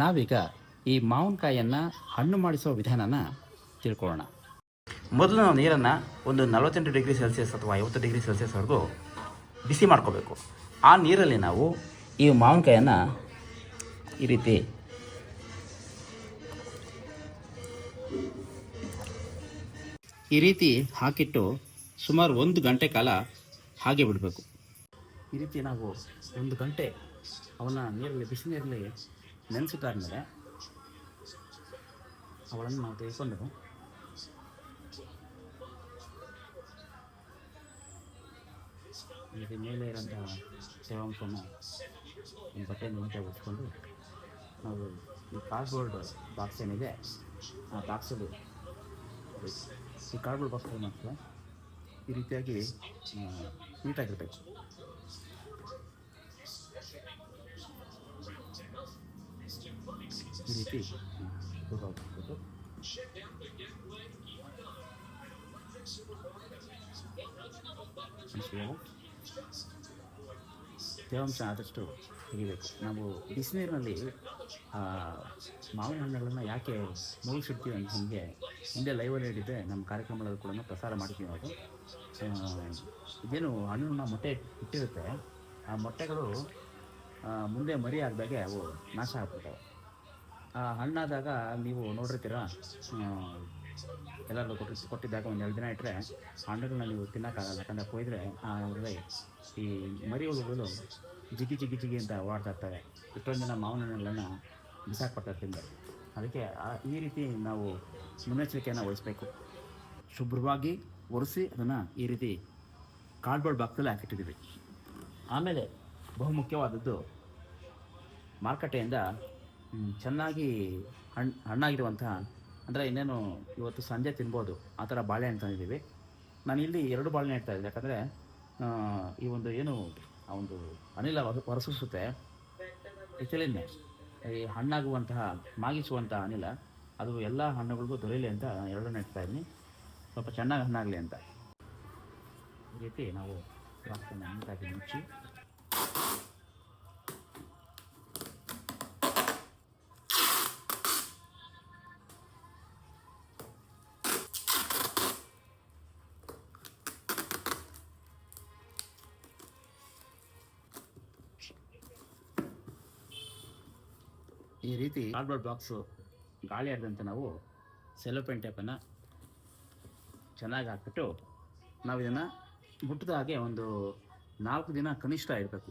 ನಾವೀಗ ಈ ಮಾವಿನಕಾಯನ್ನು ಹಣ್ಣು ಮಾಡಿಸೋ ವಿಧಾನನ ತಿಳ್ಕೊಳ್ಳೋಣ. ಮೊದಲು ನಾವು ನೀರನ್ನು ಒಂದು ನಲವತ್ತೆಂಟು ಡಿಗ್ರಿ ಸೆಲ್ಸಿಯಸ್ ಅಥವಾ ಐವತ್ತು ಡಿಗ್ರಿ ಸೆಲ್ಸಿಯಸ್ವರೆಗೂ ಬಿಸಿ ಮಾಡ್ಕೋಬೇಕು. ಆ ನೀರಲ್ಲಿ ನಾವು ಈ ಮಾವಿನಕಾಯನ್ನು ಈ ರೀತಿ ಈ ರೀತಿ ಹಾಕಿಟ್ಟು ಸುಮಾರು ಒಂದು ಗಂಟೆ ಕಾಲ ಹಾಗೆ ಬಿಡಬೇಕು. ಈ ರೀತಿ ನಾವು ಒಂದು ಗಂಟೆ ಅವನ್ನ ನೀರಲ್ಲಿ ಬಿಸಿ ನೀರಲ್ಲಿ ನೆನೆಸಿದ್ದಾದ್ಮೇಲೆ ಅವಳನ್ನು ನಾವು ತೆಗೆದುಕೊಂಡು ಇದು ಮೇಲೆ ಇರೋಂಥ ತೇವಾಂಶವನ್ನು ಒಂದು ಬಟ್ಟೆಯನ್ನು ಮುಂಚೆ ಒತ್ಕೊಂಡು ನಾವು ಈ ಕಾರ್ಡ್ಬೋರ್ಡ್ ಬಾಕ್ಸ್ ಏನಿದೆ, ಆ ಬಾಕ್ಸಲ್ಲಿ ಈ ಕಾರ್ಡ್ಬೋರ್ಡ್ ಬಾಕ್ಸ್ ಮಾತ್ರ ಈ ರೀತಿಯಾಗಿ ನೀಟಾಗಿರಬೇಕು ತೇವಾಂಶ ಆದಷ್ಟು ತೆಗಿಬೇಕು ನಾವು ಬಿಸಿನೀರಿನಲ್ಲಿ ಮಾವಿನ ಹಣ್ಣುಗಳನ್ನು ಯಾಕೆ ಶಕ್ತಿ ಅಂತ ನಮಗೆ ಹಿಂದೆ ಲೈವಲ್ಲಿ ಹೇಳಿದ್ದೆ ನಮ್ಮ ಕಾರ್ಯಕ್ರಮಗಳಲ್ಲಿ ಕೂಡ ಪ್ರಸಾರ ಮಾಡ್ತೀವಿ ನಾವು. ಇದೇನು ಹಣ್ಣನ್ನು ಮೊಟ್ಟೆ ಇಟ್ಟಿರುತ್ತೆ. ಆ ಮೊಟ್ಟೆಗಳು ಮುಂದೆ ಮರಿ ಆದಾಗೆ ಅವು ನಾಶ ಆಗ್ಬಿಡ್ತವೆ. ಆ, ಹಣ್ಣಾದಾಗ ನೀವು ನೋಡಿರ್ತೀರ? ಎಲ್ಲರೂ ಕೊಟ್ಟು, ಕೊಟ್ಟಿದ್ದಾಗ ಒಂದು ಎರಡು ದಿನ ಇಟ್ಟರೆ ಹಣ್ಣುಗಳನ್ನ ನೀವು ತಿನ್ನೋಕ್ಕಾಗಲ್ಲ. ಯಾಕಂದರೆ ಕೊಯ್ದರೆ ಅದರಲ್ಲಿ ಈ ಮರಿ ಹುಳುಗಳು ಜಿಗಿ ಜಿಗಿ ಜಿಗಿ ಅಂತ ಓಡ್ತಾ ಇರ್ತವೆ. ಎಷ್ಟೊಂದು ಜನ ಮಾವಿನ ಹಣ್ಣುಗಳನ್ನ ಬಿಸಾಕ್ಬಿಡ್ತಾರೆ ತಿನ್ನಬೇಕು ಅದಕ್ಕೆ, ಆ- ಈ ರೀತಿ ನಾವು ಮುನ್ನೆಚ್ಚರಿಕೆಯನ್ನು ವಹಿಸ್ಬೇಕು. ಶುಭ್ರವಾಗಿ ಒರೆಸಿ ಅದನ್ನು ಈ ರೀತಿ ಕಾರ್ಡ್ಬೋರ್ಡ್ ಬಾಕ್ಸಲ್ಲಿ ಹಾಕಿಟ್ಟಿದ್ದೀವಿ. ಆಮೇಲೆ ಬಹುಮುಖ್ಯವಾದದ್ದು ಮಾರುಕಟ್ಟೆಯಿಂದ ಚೆನ್ನಾಗಿ ಹಣ್ಣು ಹಣ್ಣಾಗಿರುವಂತಹ ಅಂದರೆ ಇನ್ನೇನು ಇವತ್ತು ಸಂಜೆ ತಿನ್ಬೋದು, ಆ ಥರ ಬಾಳೆಹಣ್ಣು ತಂದಿದ್ದೀವಿ. ನಾನು ಇಲ್ಲಿ ಎರಡು ಬಾಳೆಹಣ್ಣು ಇಡ್ತಾ ಇದ್ದೆ ಯಾಕಂದರೆ ಈ ಒಂದು ಏನು, ಆ ಒಂದು ಅನಿಲ ಹೊರ ಹೊರಸೂಸುತ್ತೆ ಇಚಲಿನ್ನೆ ಈ ಹಣ್ಣಾಗುವಂತಹ ಮಾಗಿಸುವಂತಹ ಅನಿಲ, ಅದು ಎಲ್ಲ ಹಣ್ಣುಗಳಿಗೂ ದೊರೆಯಲಿ ಅಂತ ಎರಡನ್ನ ಇಡ್ತಾ ಇದ್ದೀನಿ. ಸ್ವಲ್ಪ ಚೆನ್ನಾಗಿ ಹಣ್ಣಾಗಲಿ ಅಂತ. ಈ ರೀತಿ ನಾವು ಮುಚ್ಚಿ ಈ ರೀತಿ ಕಾರ್ಡ್ಬೋರ್ಡ್ ಬಾಕ್ಸು ಗಾಳಿ ಆಡದಂತೆ ನಾವು ಸೆಲೋಪೆನ್ ಟೇಪನ್ನು ಚೆನ್ನಾಗಿ ಹಾಕ್ಬಿಟ್ಟು ನಾವು ಇದನ್ನು ಮುಟ್ಟಿದ ಹಾಗೆ ಒಂದು ನಾಲ್ಕು ದಿನ ಕನಿಷ್ಠ ಇರಬೇಕು